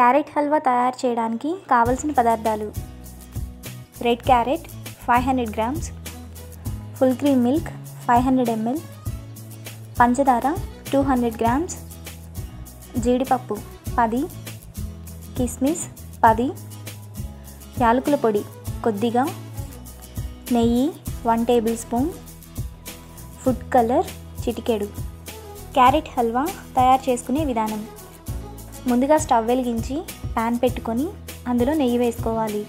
Carrot halwa తయారు చేయడానికి కావలసిన పదార్థాలు. Red carrot five hundred grams. Full cream milk five hundred ML. పంచదార టూ హండ్రెడ్ గ్రామ్స్. జీడిపప్పు పది. కిస్మిస్ పది. యాలకుల పొడి కొద్దిగా. నెయ్యి one tablespoon. Food colour చిటికెడు. క్యారెట్ హల్వా తయారు చేసుకునే విధానం. ముందుగా స్టవ్ వెలిగించి ప్యాన్ పెట్టుకొని అందులో నెయ్యి వేసుకోవాలి.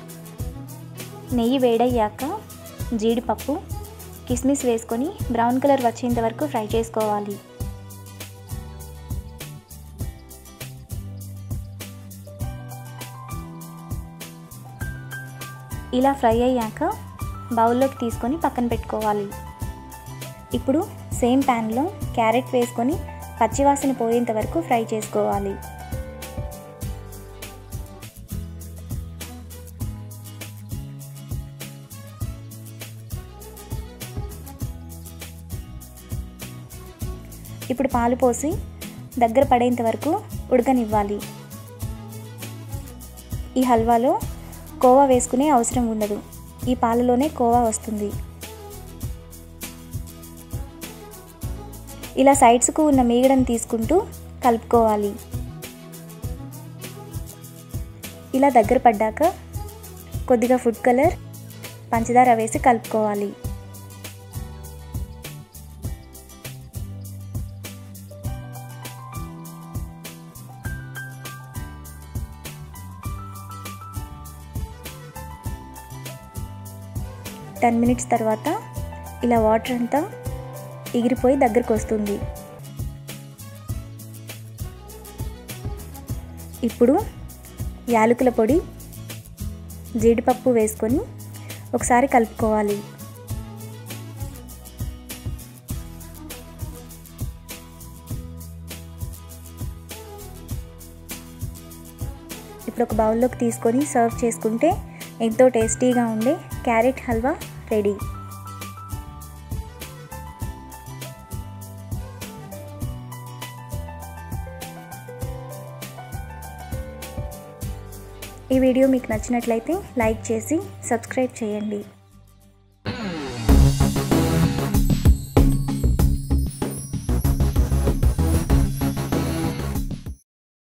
నెయ్యి వేడయ్యాక జీడిపప్పు కిస్మిస్ వేసుకొని బ్రౌన్ కలర్ వచ్చేంత వరకు ఫ్రై చేసుకోవాలి. ఇలా ఫ్రై అయ్యాక బౌల్లోకి తీసుకొని పక్కన పెట్టుకోవాలి. ఇప్పుడు సేమ్ ప్యాన్లో క్యారెట్ వేసుకొని పచ్చివాసన పోయేంత వరకు ఫ్రై చేసుకోవాలి. ఇప్పుడు పాలు పోసి దగ్గర పడేంత వరకు ఉడకనివ్వాలి. ఈ హల్వాలో కోవా వేసుకునే అవసరం ఉండదు. ఈ పాలలోనే కోవా వస్తుంది. ఇలా సైడ్స్కు ఉన్న మీగడను తీసుకుంటూ కలుపుకోవాలి. ఇలా దగ్గర పడ్డాక కొద్దిగా ఫుడ్ కలర్ పంచదార వేసి కలుపుకోవాలి. టెన్ మినిట్స్ తర్వాత ఇలా వాటర్ అంతా ఎగిరిపోయి దగ్గరకు వస్తుంది. ఇప్పుడు యాలకుల పొడి జీడిపప్పు వేసుకొని ఒకసారి కలుపుకోవాలి. ఇప్పుడు ఒక బౌల్లోకి తీసుకొని సర్వ్ చేసుకుంటే ఎంతో టేస్టీగా ఉండే క్యారెట్ హల్వా రెడీ ఈ వీడియో మీకు నచ్చినట్లయితే లైక్ చేసి సబ్స్క్రైబ్ చేయండి.